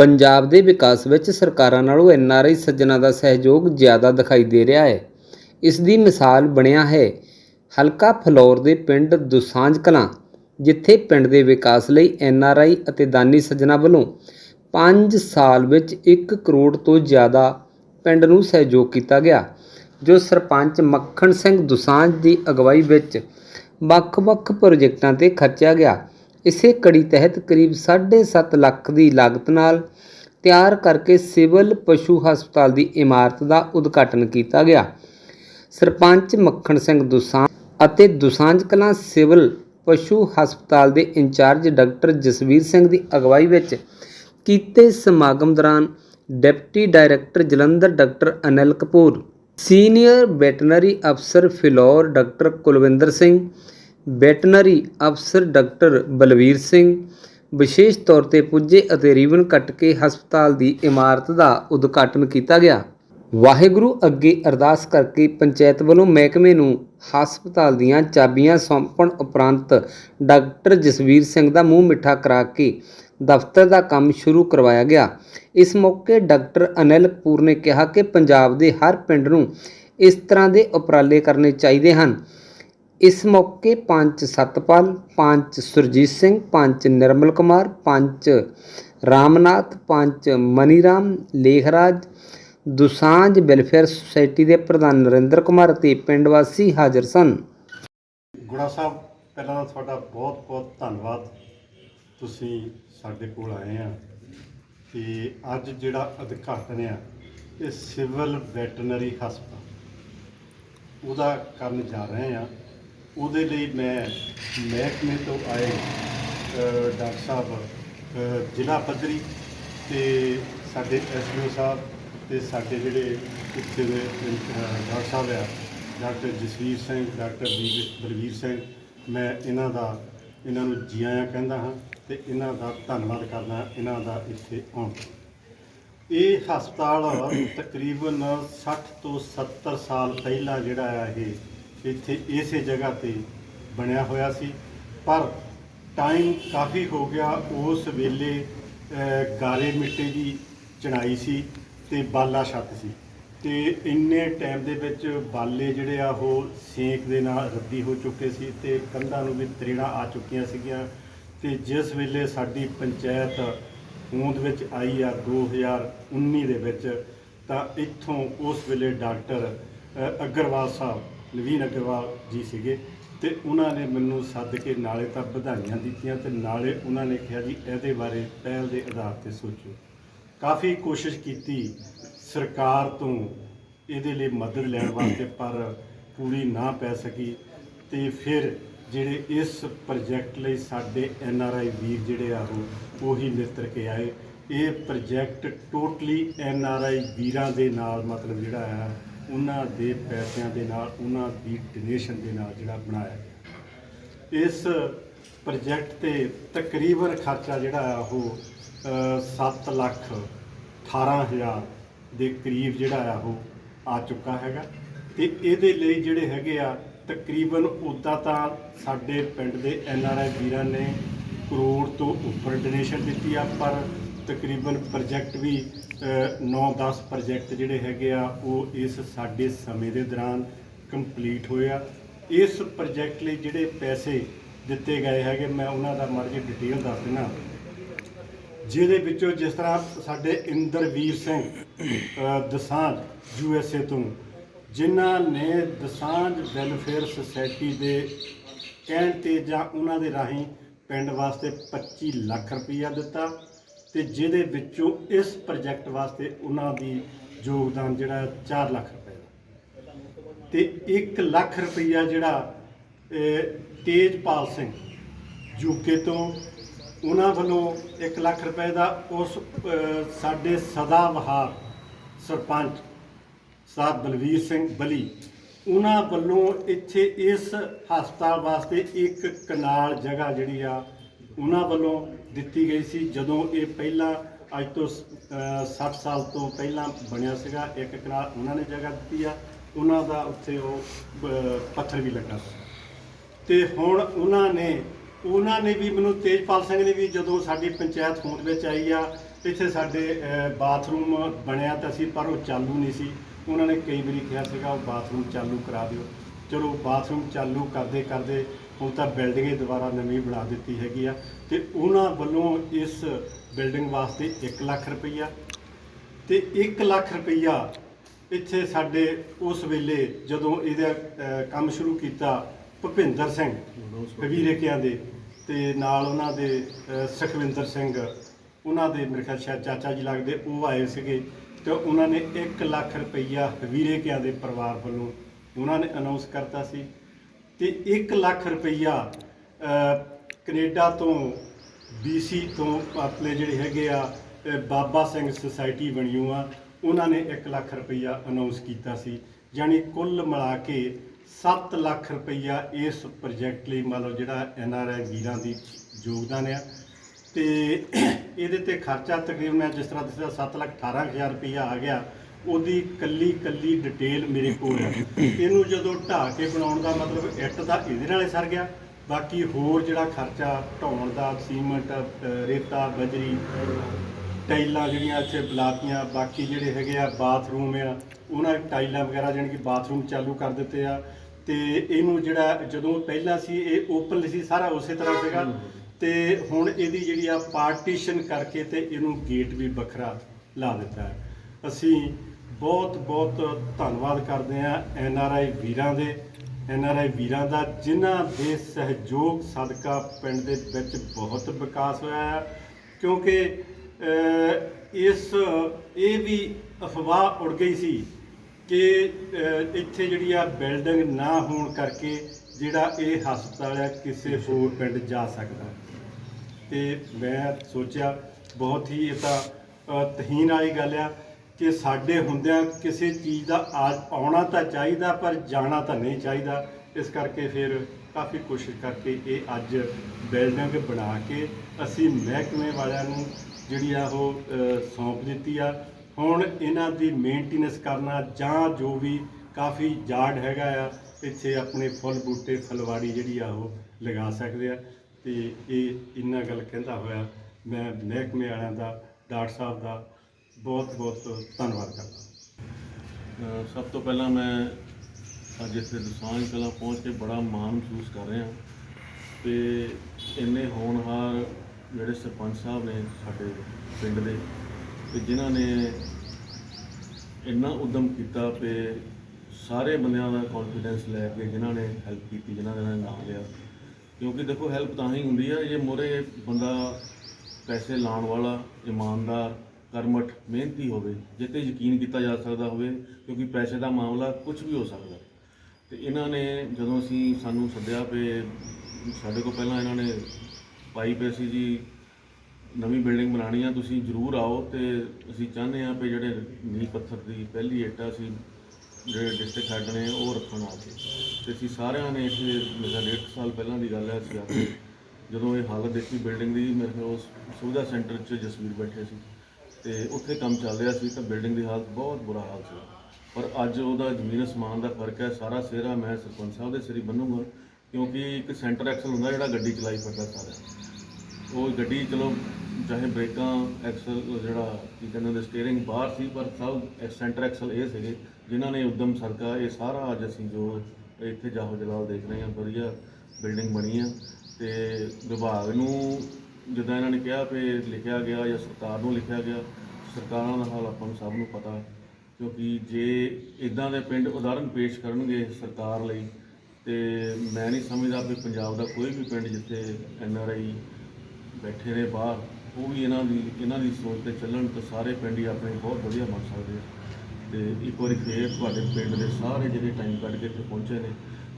ਪੰਜਾਬ ਦੇ ਵਿਕਾਸ ਵਿੱਚ ਸਰਕਾਰਾਂ ਨਾਲੋਂ ਐਨਆਰਆਈ ਸੱਜਣਾਂ ਦਾ ਸਹਿਯੋਗ ਜ਼ਿਆਦਾ ਦਿਖਾਈ ਦੇ ਰਿਹਾ ਹੈ। ਇਸ ਦੀ ਮਿਸਾਲ ਬਣਿਆ ਹੈ ਹਲਕਾ ਫਲੌਰ ਦੇ ਪਿੰਡ ਦੁਸਾਂਝ ਕਲਾਂ, ਜਿੱਥੇ ਪਿੰਡ ਦੇ ਵਿਕਾਸ ਲਈ ਐਨਆਰਆਈ ਅਤੇ ਦਾਨੀ ਸੱਜਣਾ ਵੱਲੋਂ 5 ਸਾਲ ਵਿੱਚ 1 ਕਰੋੜ ਤੋਂ ਜ਼ਿਆਦਾ ਪਿੰਡ ਨੂੰ ਸਹਿਯੋਗ ਕੀਤਾ ਗਿਆ, ਜੋ ਸਰਪੰਚ ਮੱਖਣ ਸਿੰਘ ਦੁਸਾਂਝ ਦੀ ਅਗਵਾਈ ਵਿੱਚ ਵੱਖ-ਵੱਖ ਪ੍ਰੋਜੈਕਟਾਂ ਤੇ ਖਰਚਿਆ ਗਿਆ। ਇਸੇ ਕੜੀ ਤਹਿਤ ਕਰੀਬ 7.5 ਲੱਖ ਦੀ ਲਾਗਤ ਨਾਲ ਤਿਆਰ ਕਰਕੇ ਸਿਵਲ ਪਸ਼ੂ ਹਸਪਤਾਲ ਦੀ ਇਮਾਰਤ ਦਾ ਉਦਘਾਟਨ ਕੀਤਾ ਗਿਆ। ਸਰਪੰਚ ਮੱਖਣ ਸਿੰਘ ਦੁਸਾਂ ਅਤੇ ਦੁਸਾਂਝ ਕਲਾਂ ਸਿਵਲ ਪਸ਼ੂ ਹਸਪਤਾਲ ਦੇ in charge doctor Jasvir Singh ਦੀ ਅਗਵਾਈ ਵਿੱਚ ਕੀਤੇ ਸਮਾਗਮ ਦੌਰਾਨ deputy director Jalandhar doctor Anil Kapoor, senior veterinary ਅਫਸਰ ਫਿਲੌਰ ਡਾਕਟਰ ਕੁਲਵਿੰਦਰ ਸਿੰਘ ਵੈਟਨਰੀ ਅਫਸਰ ਡਾਕਟਰ ਬਲਵੀਰ ਸਿੰਘ ਵਿਸ਼ੇਸ਼ ਤੌਰ ਤੇ ਪੁੱਜੇ ਅਤੇ ਰੀਬਨ ਕੱਟ ਕੇ ਹਸਪਤਾਲ ਦੀ ਇਮਾਰਤ ਦਾ ਉਦਘਾਟਨ ਕੀਤਾ ਗਿਆ। ਵਾਹਿਗੁਰੂ ਅੱਗੇ ਅਰਦਾਸ ਕਰਕੇ ਪੰਚਾਇਤ ਵੱਲੋਂ ਮਹਿਕਮੇ ਨੂੰ ਹਸਪਤਾਲ ਦੀਆਂ ਚਾਬੀਆਂ ਸੌਂਪਣ ਉਪਰੰਤ ਡਾਕਟਰ ਜਸਵੀਰ ਸਿੰਘ ਦਾ ਮੂੰਹ ਮਿੱਠਾ ਕਰਾ ਕੇ ਦਫ਼ਤਰ ਦਾ ਕੰਮ ਸ਼ੁਰੂ ਕਰਵਾਇਆ ਗਿਆ। ਇਸ ਮੌਕੇ ਡਾਕਟਰ ਅਨਿਲ ਕਪੂਰ ਨੇ ਕਿਹਾ ਕਿ ਪੰਜਾਬ ਦੇ ਹਰ ਪਿੰਡ ਨੂੰ ਇਸ ਤਰ੍ਹਾਂ ਦੇ ਉਪਰਾਲੇ ਕਰਨੇ ਚਾਹੀਦੇ ਹਨ। ਇਸ ਮੌਕੇ ਪੰਚ ਸਤਪਾਲ ਪੰਚ ਸੁਰਜੀਤ ਸਿੰਘ ਪੰਚ ਨਿਰਮਲ ਕੁਮਾਰ ਪੰਚ ਰਾਮਨਾਥ ਪੰਚ ਮਨੀਰਾਮ, ਲੇਖਰਾਜ, ਦੁਸਾਂਝ ਵੈਲਫੇਅਰ ਸੁਸਾਇਟੀ ਦੇ ਪ੍ਰਧਾਨ ਨਰਿੰਦਰ ਕੁਮਾਰ ਅਤੇ ਪਿੰਡ ਵਾਸੀ ਹਾਜ਼ਰ ਸਨ। ਗੁੜਾ ਸਾਹਿਬ, ਪਹਿਲਾਂ ਤਾਂ ਤੁਹਾਡਾ ਬਹੁਤ ਬਹੁਤ ਧੰਨਵਾਦ। ਤੁਸੀਂ ਸਾਡੇ ਕੋਲ ਆਏ ਆ ਤੇ ਅੱਜ ਜਿਹੜਾ ਉਦਘਾਟਨ ਆ, ਇਹ ਸਿਵਲ ਵੈਟਰਨਰੀ ਹਸਪਤਾਲ। ਉਹਦਾ ਕਰਨ ਜਾ ਰਹੇ ਆ। ਉਹਦੇ ਲਈ ਮੈਂ ਮਹਿਕਮੇ ਤੋਂ ਆਏ ਡਾਕਟਰ ਸਾਹਿਬ ਜ਼ਿਲ੍ਹਾ ਪੱਧਰੀ ਤੇ ਸਾਡੇ ਐਸਡੀਓ ਸਾਹਿਬ ਤੇ ਸਾਡੇ ਜਿਹੜੇ ਇੱਥੇ ਦੇ ਡਾਕਟਰ ਸਾਹਿਬ ਆ, ਡਾਕਟਰ ਜਸਵੀਰ ਸਿੰਘ, ਡਾਕਟਰ ਬਲਵੀਰ- ਸਿੰਘ, ਮੈਂ ਇਹਨਾਂ ਦਾ, ਇਹਨਾਂ ਨੂੰ ਜੀ ਆਇਆਂ ਕਹਿੰਦਾ ਹਾਂ ਤੇ ਇਹਨਾਂ ਦਾ ਧੰਨਵਾਦ ਕਰਦਾ ਇਹਨਾਂ ਦਾ ਇੱਥੇ ਆਉਣ ਇਹ ਹਸਪਤਾਲ ਤਕਰੀਬਨ 60 ਤੋਂ 70 ਸਾਲ ਪਹਿਲਾਂ ਜਿਹੜਾ ਆ ਇਹ ਇੱਥੇ ਇਸੇ ਜਗ੍ਹਾ ਤੇ ਬਣਿਆ ਹੋਇਆ ਸੀ। ਪਰ ਟਾਈਮ ਕਾਫੀ ਹੋ ਗਿਆ। ਉਸ ਵੇਲੇ ਗਾਰੇ ਮਿੱਟੀ ਦੀ ਚਣਾਈ ਸੀ ਤੇ ਬਾਲਾ ਛੱਤ ਸੀ। ਤੇ ਇੰਨੇ ਟਾਈਮ ਦੇ ਵਿੱਚ ਬਾਲੇ ਜਿਹੜੇ ਆ, ਉਹ ਸੇਕ ਦੇ ਨਾਲ ਰੱਦੀ ਹੋ ਚੁੱਕੇ ਸੀ ਤੇ ਕੰਧਾਂ ਨੂੰ ਵੀ ਤਰੇੜਾਂ ਆ ਚੁੱਕੀਆਂ ਸੀਗੀਆਂ। ਤੇ ਜਿਸ ਵੇਲੇ ਸਾਡੀ ਪੰਚਾਇਤ ਹੋਂਦ ਵਿੱਚ ਆਈ ਆ 2019 ਦੇ ਵਿੱਚ, ਤਾਂ ਇੱਥੋਂ ਉਸ ਵੇਲੇ ਡਾਕਟਰ ਅਗਰਵਾਲ ਸਾਹਿਬ ਨਵੀਨ ਅਗਰਵਾਲ ਜੀ ਸੀਗੇ ਤੇ ਉਹਨਾਂ ਨੇ ਮੈਨੂੰ ਸੱਦ ਕੇ ਨਾਲੇ ਤਾਂ ਵਧਾਈਆਂ ਦਿੱਤੀਆਂ ਤੇ ਨਾਲੇ ਉਹਨਾਂ ਨੇ ਕਿਹਾ ਜੀ ਇਹਦੇ ਬਾਰੇ ਪਹਿਲ ਦੇ ਆਧਾਰ ਤੇ ਸੋਚੋ। ਕਾਫੀ ਕੋਸ਼ਿਸ਼ ਕੀਤੀ ਸਰਕਾਰ ਤੋਂ ਇਹਦੇ ਲਈ ਮਦਦ ਲੈਣ ਵਾਸਤੇ, ਪਰ ਪੂਰੀ ਨਾ ਪੈ ਸਕੀ ਤੇ ਫਿਰ ਜਿਹੜੇ ਇਸ ਪ੍ਰੋਜੈਕਟ ਲਈ ਸਾਡੇ ਐਨ ਆਰ ਆਈ ਵੀਰ ਜਿਹੜੇ ਆ ਉਹ, ਉਹੀ ਮਿੱਤਰ ਕੇ ਆਏ। ਇਹ project totally N R I ਵੀਰਾਂ ਦੇ ਨਾਲ ਮਤਲਬ ਜਿਹੜਾ ਆ ਉਹਨਾਂ ਦੇ ਪੈਸਿਆਂ ਦੇ ਨਾਲ, ਉਹਨਾਂ ਦੀ ਡੋਨੇਸ਼ਨ ਦੇ ਨਾਲ ਜਿਹੜਾ ਬਣਾਇਆ ਗਿਆ। ਇਸ ਪ੍ਰੋਜੈਕਟ ਤੇ ਤਕਰੀਬਨ ਖਰਚਾ ਜਿਹੜਾ ਆ ਉਹ 7 ਲੱਖ 18000 ਦੇ ਕਰੀਬ ਜਿਹੜਾ ਆ ਉਹ ਆ ਚੁੱਕਾ ਹੈਗਾ। ਤੇ ਇਹਦੇ ਲਈ ਜਿਹੜੇ ਹੈਗੇ ਆ, ਤਕਰੀਬਨ ਉਦਾਂ ਤਾਂ ਸਾਡੇ ਪਿੰਡ ਦੇ ਐਨ ਆਰ ਆਈ ਵੀਰਾਂ ਨੇ ਕਰੋੜ ਤੋਂ ਉੱਪਰ ਡੋਨੇਸ਼ਨ ਦਿੱਤੀ ਆ, ਪਰ ਤਕਰੀਬਨ ਪ੍ਰੋਜੈਕਟ ਵੀ 9-10 ਪ੍ਰੋਜੈਕਟ ਜਿਹੜੇ ਹੈਗੇ ਆ, ਉਹ ਇਸ ਸਾਡੇ ਸਮੇਂ ਦੇ ਦੌਰਾਨ ਕੰਪਲੀਟ ਹੋਏ ਆ। ਇਸ ਪ੍ਰੋਜੈਕਟ ਲਈ ਜਿਹੜੇ ਪੈਸੇ ਦਿੱਤੇ ਗਏ ਹੈਗੇ, ਮੈਂ ਉਹਨਾਂ ਦਾ ਮਰਜ਼ੀ ਡਿਟੇਲ ਦੱਸ ਦਿੰਦਾ ਜਿਹਦੇ ਵਿੱਚੋਂ ਜਿਸ ਤਰ੍ਹਾਂ ਸਾਡੇ Indervir Singh Dosanjh U S A ਤੋਂ, ਜਿਨ੍ਹਾਂ ਨੇ ਦਸਾਂਝ ਵੈਲਫੇਅਰ ਸੁਸਾਇਟੀ ਦੇ ਕਹਿਣ ਤੇ ਜਾਂ ਉਹਨਾਂ ਦੇ ਰਾਹੀਂ ਪਿੰਡ ਵਾਸਤੇ 25 ਲੱਖ ਰੁਪਈਆ ਦਿੱਤਾ। ਤੇ ਜਿਹਦੇ ਵਿੱਚੋਂ ਇਸ ਪ੍ਰੋਜੈਕਟ ਵਾਸਤੇ ਉਹਨਾਂ ਦੀ ਯੋਗਦਾਨ ਜਿਹੜਾ 4 ਲੱਖ ਰੁਪਏ ਦਾ। ਤੇ 1 ਲੱਖ ਰੁਪਈਆ ਜਿਹੜਾ ਤੇਜਪਾਲ ਸਿੰਘ ਯੂਕੇ ਤੋਂ, ਉਹਨਾਂ ਵੱਲੋਂ 1 ਲੱਖ ਰੁਪਏ ਦਾ ਉਸ ਸਾਡੇ ਸਦਾ ਬਹਾਰ ਸਰਪੰਚ ਸਾਹਿਬ ਬਲਵੀਰ ਸਿੰਘ ਬਲੀ, ਉਹਨਾਂ ਵੱਲੋਂ ਇੱਥੇ ਇਸ ਹਸਪਤਾਲ ਵਾਸਤੇ ਇੱਕ ਕਨਾਲ ਜਗ੍ਹਾ ਜਿਹੜੀ ਆ, ਉਹਨਾਂ ਵੱਲੋਂ ਦਿੱਤੀ ਗਈ ਸੀ। ਜਦੋਂ ਇਹ ਪਹਿਲਾਂ, ਅੱਜ ਤੋਂ ਸ- 60 ਸਾਲ ਤੋਂ ਪਹਿਲਾਂ ਬਣਿਆ ਸੀਗਾ, ਇੱਕ ਕਨਾਲ ਉਹਨਾਂ ਨੇ ਜਗ੍ਹਾ ਦਿੱਤੀ ਆ। ਉਹਨਾਂ ਦਾ ਉੱਥੇ ਉਹ ਪੱਥਰ ਵੀ ਲੱਗਾ ਸੀ। ਤੇ ਹੁਣ ਉਹਨਾਂ ਨੇ ਉਹਨਾਂ ਨੇ ਵੀ ਮੈਨੂੰ ਤੇਜਪਾਲ ਸਿੰਘ ਨੇ ਵੀ ਜਦੋਂ ਸਾਡੀ ਪੰਚਾਇਤ ਹੋਂਦ ਵਿੱਚ ਆਈ ਆ, ਇੱਥੇ ਸਾਡੇ ਬਾਥਰੂਮ ਬਣਿਆ ਤਾਂ ਸੀ, ਪਰ ਉਹ ਚਾਲੂ ਨਹੀਂ ਸੀ। ਉਹਨਾਂ ਨੇ ਕਈ ਵਾਰੀ ਕਿਹਾ ਸੀਗਾ, ਉਹ ਬਾਥਰੂਮ ਚਾਲੂ ਕਰਾ ਦਿਓ। ਚਲੋ, ਬਾਥਰੂਮ ਚਾਲੂ ਕਰਦੇ ਕਰਦੇ ਹੁਣ ਤਾਂ ਬਿਲਡਿੰਗ ਹੀ ਦੁਬਾਰਾ ਨਵੀਂ ਬਣਾ ਦਿੱਤੀ ਹੈਗੀ ਆ ਤੇ ਉਹਨਾਂ ਵੱਲੋਂ ਇਸ ਬਿਲਡਿੰਗ ਵਾਸਤੇ 1 ਲੱਖ ਰੁਪਈਆ ਤੇ 1 ਲੱਖ ਰੁਪਈਆ ਇੱਥੇ ਸਾਡੇ ਉਸ ਵੇਲੇ ਜਦੋਂ ਇਹਦਾ ਕੰਮ ਸ਼ੁਰੂ ਕੀਤਾ ਭੁਪਿੰਦਰ ਸਿੰਘ ਵੀਰੇਕਿਆਂ ਦੇ, ਤੇ ਨਾਲ ਉਹਨਾਂ ਦੇ ਸੁਖਵਿੰਦਰ ਸਿੰਘ, ਉਹਨਾਂ ਦੇ ਮੇਰੇ ਖਿਆਲ ਸ਼ਾਇਦ ਚਾਚਾ ਜੀ ਲੱਗਦੇ, ਉਹ ਆਏ ਸੀਗੇ ਤੇ ਉਹਨਾਂ ਨੇ 1 ਲੱਖ ਰੁਪਈਆ ਵੀਰੇਕਿਆਂ ਦੇ ਪਰਿਵਾਰ ਵੱਲੋਂ ਉਹਨਾਂ ਨੇ ਅਨਾਉਂਸ ਕਰਤਾ ਸੀ। ਤੇ 1 ਲੱਖ ਰੁਪਈਆ ਅਹ, ਕੈਨੇਡਾ ਤੋਂ BC ਤੋਂ ਆਪਣੇ ਜਿਹੜੇ ਹੈਗੇ ਆ ਬਾਬਾ ਸਿੰਘ ਸੁਸਾਇਟੀ ਬਣੀਓ ਆ ਉਹਨਾਂ ਨੇ 1 ਲੱਖ ਰੁਪਈਆ ਅਨਾਉਂਸ ਕੀਤਾ ਸੀ। ਯਾਨੀ ਕੁੱਲ ਮਿਲਾ ਕੇ 7 ਲੱਖ ਰੁਪਈਆ ਇਸ ਪ੍ਰੋਜੈਕਟ ਲਈ ਮੰਨ ਲਓ ਜਿਹੜਾ ਐਨ ਆਰ ਆਈ ਵੀਰਾਂ ਦੀ ਯੋਗਦਾਨ ਆ। ਤੇ ਇਹਦੇ ਤੇ ਖਰਚਾ ਤਕਰੀਬਨ ਮੈਂ ਜਿਸ ਤਰ੍ਹਾਂ ਦੱਸਿਆ 7 ਲੱਖ 18 ਹਜ਼ਾਰ ਰੁਪਈਆ ਆ ਗਿਆ। ਉਹਦੀ ਕੱਲੀ ਕੱਲੀ ਡਿਟੇਲ ਮੇਰੇ ਕੋਲ ਹੈ ਇਹਨੂੰ ਜਦੋਂ ਢਾਹ ਕੇ ਬਣਾਉਣ ਦਾ ਮਤਲਬ ਇੱਟ ਦਾ ਇਹਦੇ ਨਾਲੇ ਸਰ ਗਿਆ। ਬਾਕੀ ਹੋਰ ਜਿਹੜਾ ਖਰਚਾ ਢਾਉਣ ਦਾ, ਸੀਮੈਂਟ, ਰੇਤਾ, ਬਜਰੀ, ਟਾਈਲਾਂ ਜਿਹੜੀਆਂ ਇੱਥੇ ਬਲਾਤੀਆਂ, ਬਾਕੀ ਜਿਹੜੇ ਹੈਗੇ ਆ ਬਾਥਰੂਮ ਆ, ਉਹਨਾਂ ਟਾਈਲਾਂ ਵਗੈਰਾ ਜਾਣੀ ਕਿ ਬਾਥਰੂਮ ਚਾਲੂ ਕਰ ਦਿੱਤੇ ਆ। ਤੇ ਇਹਨੂੰ ਜਿਹੜਾ ਜਦੋਂ ਪਹਿਲਾਂ ਸੀ, ਇਹ ਓਪਨ ਸੀ, ਸਾਰਾ ਉਸੇ ਤਰ੍ਹਾਂ ਸੀਗਾ। ਤੇ ਹੁਣ ਇਹਦੀ ਜਿਹੜੀ ਆ ਪਾਰਟੀਸ਼ਨ ਕਰਕੇ ਤੇ ਇਹਨੂੰ ਗੇਟ ਵੀ ਵੱਖਰਾ ਲਾ ਦਿੱਤਾ। ਅਸੀਂ ਬਹੁਤ ਬਹੁਤ ਧੰਨਵਾਦ ਕਰਦੇ ਆ ਐਨ ਆਰ ਆਈ ਵੀਰਾਂ ਦੇ। ਐਨ ਆਰ ਆਈ ਵੀਰਾਂ ਦਾ ਜਿਨ੍ਹਾਂ ਦੇ ਸਹਿਯੋਗ ਸਦਕਾ ਪਿੰਡ ਦੇ ਵਿੱਚ ਬਹੁਤ ਵਿਕਾਸ ਹੋਇਆ ਹੈ। ਕਿਉਂਕਿ ਇਸ, ਇਹ ਵੀ ਅਫਵਾਹ ਉੜ ਗਈ ਸੀ ਕਿ ਇੱਥੇ ਜਿਹੜੀ ਆ ਬਿਲਡਿੰਗ ਨਾ ਹੋਣ ਕਰਕੇ ਜਿਹੜਾ ਇਹ ਹਸਪਤਾਲ ਹੈ ਕਿਸੇ ਹੋਰ ਪਿੰਡ ਜਾ ਸਕਦਾ। ਤੇ ਮੈਂ ਸੋਚਿਆ, ਬਹੁਤ ਹੀ ਇਹ ਤਾਂ ਤਹੀਨ ਵਾਲੀ ਗੱਲ ਆ। ਕਿ ਸਾਡੇ ਹੁੰਦਿਆਂ ਕਿਸੇ ਚੀਜ਼ ਦਾ ਆ- ਆਉਣਾ ਤਾਂ ਚਾਹੀਦਾ, ਪਰ ਜਾਣਾ ਤਾਂ ਨਹੀਂ ਚਾਹੀਦਾ। ਇਸ ਕਰਕੇ ਫਿਰ ਕਾਫੀ ਕੋਸ਼ਿਸ਼ ਕਰਕੇ ਇਹ ਅੱਜ ਬਿਲਡਿੰਗ ਬਣਾ ਕੇ ਅਸੀਂ ਮਹਿਕਮੇ ਵਾਲਿਆਂ ਨੂੰ ਜਿਹੜੀ ਆ ਉਹ ਸੌਂਪ ਦਿੱਤੀ ਆ। ਹੁਣ ਇਹਨਾਂ ਦੀ ਮੇਨਟੇਨੈਂਸ ਕਰਨਾ ਜਾਂ ਜੋ ਵੀ ਕਾਫੀ ਜਾੜ ਹੈਗਾ ਆ, ਇੱਥੇ ਆਪਣੇ ਫੁੱਲ ਬੂਟੇ, ਫਲਵਾੜੀ ਜਿਹੜੀ ਆ ਉਹ ਲਗਾ ਸਕਦੇ ਆ। ਤੇ ਇਹ ਇੰਨਾ ਗੱਲ ਕਹਿੰਦਾ ਹੋਇਆ, ਮੈਂ ਮਹਿਕਮੇ ਵਾਲਿਆਂ ਦਾ, ਡਾਕਟਰ ਸਾਹਿਬ ਦਾ ਬਹੁਤ ਬਹੁਤ ਧੰਨਵਾਦ ਕਰਦਾ। ਸਭ ਤੋਂ ਪਹਿਲਾਂ ਮੈਂ ਅੱਜ ਇੱਥੇ ਦਸਾਂਝ ਕਲਾਂ ਪਹੁੰਚ ਕੇ ਬੜਾ ਮਾਣ ਮਹਿਸੂਸ ਕਰ ਰਿਹਾ ਤੇ ਇੰਨੇ ਹੋਣਹਾਰ ਜਿਹੜੇ ਸਰਪੰਚ ਸਾਹਿਬ ਨੇ ਸਾਡੇ ਪਿੰਡ ਦੇ, ਤੇ ਜਿਨ੍ਹਾਂ ਨੇ ਇੰਨਾ ਉਦਮ ਕੀਤਾ ਤੇ ਸਾਰੇ ਬੰਦਿਆਂ ਦਾ ਕੌਨਫੀਡੈਂਸ ਲੈ ਕੇ ਜਿਨ੍ਹਾਂ ਨੇ ਹੈਲਪ ਕੀਤੀ, ਜਿਨ੍ਹਾਂ ਦਾ ਨਾਮ ਲਿਆ। ਕਿਉਂਕਿ ਦੇਖੋ ਹੈਲਪ ਤਾਂ ਹੀ ਹੁੰਦੀ ਆ ਜੇ ਮੋਰੇ ਬੰਦਾ ਪੈਸੇ ਲਾਉਣ ਵਾਲਾ, ਇਮਾਨਦਾਰ ਕਰਮਠ ਮਿਹਨਤੀ ਹੋਵੇ ਜਿਹ ਯਕੀਨ ਕੀਤਾ ਜਾ ਸਕਦਾ ਹੋਵੇ, ਕਿਉਂਕਿ ਪੈਸੇ ਦਾ ਮਾਮਲਾ ਕੁਝ ਵੀ ਹੋ ਸਕਦਾ। ਤੇ ਇਹਨਾਂ ਨੇ ਜਦੋਂ ਅਸੀਂ ਸਾਨੂੰ ਸੱਦਿਆ ਪਏ ਸਾਡੇ ਕੋਲ ਪਹਿਲਾਂ ਇਹਨਾਂ ਨੇ ਪਾਈ ਪਏ ਸੀ ਜੀ, ਨਵੀਂ ਬਿਲਡਿੰਗ ਬਣਾਉਣੀ ਆ, ਤੁਸੀਂ ਜ਼ਰੂਰ ਆਓ ਤੇ ਅਸੀਂ ਚਾਹੁੰਦੇ ਆ ਵੀ ਜਿਹੜੇ ਨੀਂਹ ਪੱਥਰ ਦੀ ਪਹਿਲੀ ਇੱਟ ਸੀ ਜਿਹੜੇ ਡਿਸਟ੍ਰਿਕਟ ਹੈਡ ਨੇ ਉਹ ਰੱਖਣ ਆ ਕੇ। ਤੇ ਅਸੀਂ ਸਾਰਿਆਂ ਨੇ ਇੱਥੇ, ਮੇਰਾ ਡੇਢ ਕੁ ਸਾਲ ਪਹਿਲਾਂ ਦੀ ਗੱਲ ਹੈ, ਅਸੀਂ ਆ ਕੇ ਜਦੋਂ ਇਹ ਹਾਲਤ ਦੇਖੀ ਬਿਲਡਿੰਗ ਦੀ, ਮੇਰੇ ਉਸ ਸੁਵਿਧਾ ਸੈਂਟਰ 'ਚ ਜਸਵੀਰ ਬੈਠੇ ਸੀ। ਤੇ ਉੱਥੇ ਕੰਮ ਚੱਲ ਰਿਹਾ ਸੀ ਤਾਂ ਬਿਲਡਿੰਗ ਦੀ ਹਾਲਤ ਬਹੁਤ ਬੁਰਾ ਹਾਲ ਸੀ। ਪਰ ਅੱਜ ਉਹਦਾ ਜ਼ਮੀਨ ਅਸਮਾਨ ਦਾ ਫ਼ਰਕ ਹੈ, ਸਾਰਾ ਸਿਹਰਾ ਮੈਂ ਸਰਪੰਚ ਸਾਹਿਬ ਦੇ ਸਿਰ ਹੀ ਬੰਨੂਗਾ, ਕਿਉਂਕਿ ਇੱਕ ਸੈਂਟਰ ਐਕਸਲ ਹੁੰਦਾ ਜਿਹੜਾ ਗੱਡੀ ਚਲਾਈ ਫਿਰਦਾ ਸਾਰਾ। ਉਹ ਗੱਡੀ ਚਲੋ, ਚਾਹੇ ਬ੍ਰੇਕਾਂ ਐਕਸਲ ਜਿਹੜਾ ਕੀ ਕਹਿੰਦੇ ਹੁੰਦੇ ਸਟੀਅਰਿੰਗ ਬਾਹਰ ਸੀ, ਪਰ ਸਭ ਸੈਂਟਰ ਐਕਸਲ ਇਹ ਸੀਗੇ, ਜਿਨ੍ਹਾਂ ਨੇ ਉਦਮ ਸਰਕਾ ਇਹ ਸਾਰਾ ਅੱਜ ਅਸੀਂ ਜੋ ਇੱਥੇ ਜਾਹੋ ਜਲਾਲ ਦੇਖ ਰਹੇ ਹਾਂ, ਵਧੀਆ ਬਿਲਡਿੰਗ ਬਣੀ ਆ ਤੇ ਵਿਭਾਗ ਨੂੰ ਜਿੱਦਾਂ ਇਹਨਾਂ ਨੇ ਕਿਹਾ ਵੀ ਲਿਖਿਆ ਗਿਆ ਜਾਂ ਸਰਕਾਰ ਨੂੰ ਲਿਖਿਆ ਗਿਆ, ਸਰਕਾਰਾਂ ਦਾ ਹਾਲ ਆਪਾਂ ਨੂੰ ਸਭ ਨੂੰ ਪਤਾ ਕਿਉਂਕਿ ਜੇ ਇਦਾਂ ਦੇ ਪਿੰਡ ਉਦਾਹਰਨ ਪੇਸ਼ ਕਰਨਗੇ ਸਰਕਾਰ ਲਈ, ਤੇ ਮੈਂ ਨਹੀਂ ਸਮਝਦਾ ਵੀ ਪੰਜਾਬ ਦਾ ਕੋਈ ਵੀ ਪਿੰਡ ਜਿੱਥੇ ਐਨ ਆਰ ਆਈ ਬੈਠੇ ਨੇ ਬਾਹਰ, ਉਹ ਵੀ ਇਹਨਾਂ ਦੀ ਇਹਨਾਂ ਦੀ ਸੋਚ ਤੇ ਚੱਲਣ ਤਾਂ ਸਾਰੇ ਪਿੰਡ ਹੀ ਆਪਣੇ ਬਹੁਤ ਵਧੀਆ ਬਣ ਸਕਦੇ ਆ। ਤੇ ਇੱਕ ਵਾਰੀ ਫੇਰ ਤੁਹਾਡੇ ਪਿੰਡ ਦੇ ਸਾਰੇ ਜਿਹੜੇ ਟਾਈਮ ਕੱਢ ਕੇ ਇੱਥੇ ਪਹੁੰਚੇ ਨੇ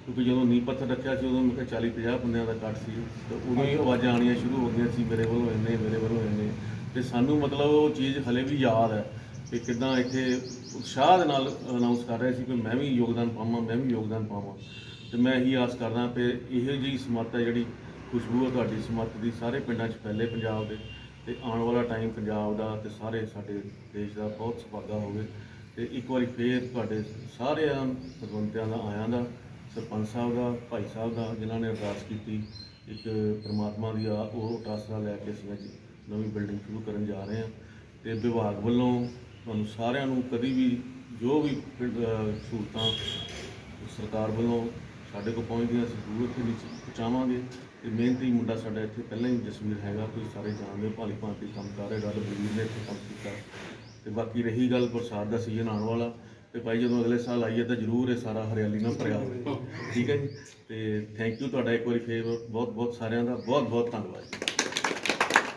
ਕਿਉਂਕਿ ਜਦੋਂ ਨੀਂਹ ਪੱਥਰ ਰੱਖਿਆ ਸੀ ਉਦੋਂ ਮੈਂ ਕਿਹਾ 40 50 ਬੰਦਿਆਂ ਦਾ ਕੱਟ ਸੀ। ਤੇ ਉਦੋਂ ਹੀ ਆਵਾਜ਼ਾਂ ਆਉਣੀਆਂ ਸ਼ੁਰੂ ਹੋ ਗਈਆਂ ਸੀ ਮੇਰੇ ਵੱਲੋਂ ਇੰਨੇ ਮੇਰੇ ਵੱਲੋਂ ਇੰਨੇ। ਤੇ ਸਾਨੂੰ ਮਤਲਬ ਉਹ ਚੀਜ਼ ਹਲੇ ਵੀ ਯਾਦ ਹੈ ਕਿ ਕਿਦਾਂ ਇੱਥੇ ਉਤਸ਼ਾਹ ਦੇ ਨਾਲ ਅਨਾਉਂਸ ਕਰ ਰਹੇ ਸੀ ਕਿ ਮੈਂ ਵੀ ਯੋਗਦਾਨ ਪਾਵਾਂ ਮੈਂ ਵੀ ਯੋਗਦਾਨ ਪਾਵਾਂ। ਤੇ ਮੈਂ ਇਹੀ ਆਸ ਕਰਦਾ ਕਿ ਇਹੋ ਜਿਹੀ ਸਮੱਤ ਹੈ ਜਿਹੜੀ ਖੁਸ਼ਬੂ ਹੈ ਤੁਹਾਡੀ ਸਮੱਤ ਦੀ ਸਾਰੇ ਪਿੰਡਾਂ 'ਚ ਫੈਲੇ ਪੰਜਾਬ ਦੇ। ਤੇ ਆਉਣ ਵਾਲਾ ਟਾਈਮ ਪੰਜਾਬ ਦਾ ਤੇ ਸਾਰੇ ਸਾਡੇ ਦੇਸ਼ ਦਾ ਬਹੁਤ ਸੁਭਾਗਾ ਹੋਵੇ। ਤੇ ਇੱਕ ਵਾਰੀ ਫੇਰ ਤੁਹਾਡੇ ਸਾਰਿਆਂ ਸਰਬੰਤਿਆਂ ਦਾ ਆਇਆਂ ਦਾ ਸਰਪੰਚ ਸਾਹਿਬ ਦਾ, ਭਾਈ ਸਾਹਿਬ ਦਾ, ਜਿਨ੍ਹਾਂ ਨੇ ਅਰਦਾਸ ਕੀਤੀ ਇੱਕ ਪ੍ਰਮਾਤਮਾ ਦੀ ਆ, ਉਹ ਆਸਰਾ ਲੈ ਕੇ ਅਸੀਂ ਅੱਜ ਨਵੀਂ ਬਿਲਡਿੰਗ ਸ਼ੁਰੂ ਕਰਨ ਜਾ ਰਹੇ ਹਾਂ ਤੇ ਵਿਭਾਗ ਵੱਲੋਂ ਤੁਹਾਨੂੰ ਸਾਰਿਆਂ ਨੂੰ ਕਦੀ ਵੀ ਜੋ ਵੀ ਸਹੂਲਤਾਂ ਸਰਕਾਰ ਵੱਲੋਂ ਸਾਡੇ ਕੋਲ ਪਹੁੰਚਦੀਆਂ, ਅਸੀਂ ਜ਼ਰੂਰ ਇੱਥੇ ਵਿੱਚ ਪਹੁੰਚਾਵਾਂਗੇ ਤੇ ਮਿਹਨਤੀ ਮੁੰਡਾ ਸਾਡਾ ਇੱਥੇ ਪਹਿਲਾਂ ਹੀ ਜਸਵੀਰ ਹੈਗਾ, ਤੁਸੀਂ ਸਾਰੇ ਜਾਣਦੇ ਹੋ ਭਾਲੀ ਭਾਂਤੀ ਕੰਮ ਕਰ ਰਿਹਾ ਗੱਲ ਬਲਵੀਰ ਨੇ ਇੱਥੇ ਕੰਮ ਕੀਤਾ ਤੇ ਬਾਕੀ ਰਹੀ ਗੱਲ ਬਰਸਾਤ ਦਾ ਸੀਜ਼ਨ ਆਉਣ ਵਾਲਾ ਤੇ ਭਾਈ ਜਦੋਂ ਅਗਲੇ ਸਾਲ ਆਈਏ ਤਾਂ ਜ਼ਰੂਰ ਇਹ ਸਾਰਾ ਹਰਿਆਲੀ ਨਾਲ ਭਰਿਆ ਹੋਵੇ। ਠੀਕ ਹੈ ਜੀ? ਤੇ ਥੈਂਕ ਯੂ ਤੁਹਾਡਾ ਇੱਕ ਵਾਰੀ ਫੇਰ ਬਹੁਤ ਬਹੁਤ ਸਾਰਿਆਂ ਦਾ ਬਹੁਤ ਬਹੁਤ ਧੰਨਵਾਦ ਜੀ।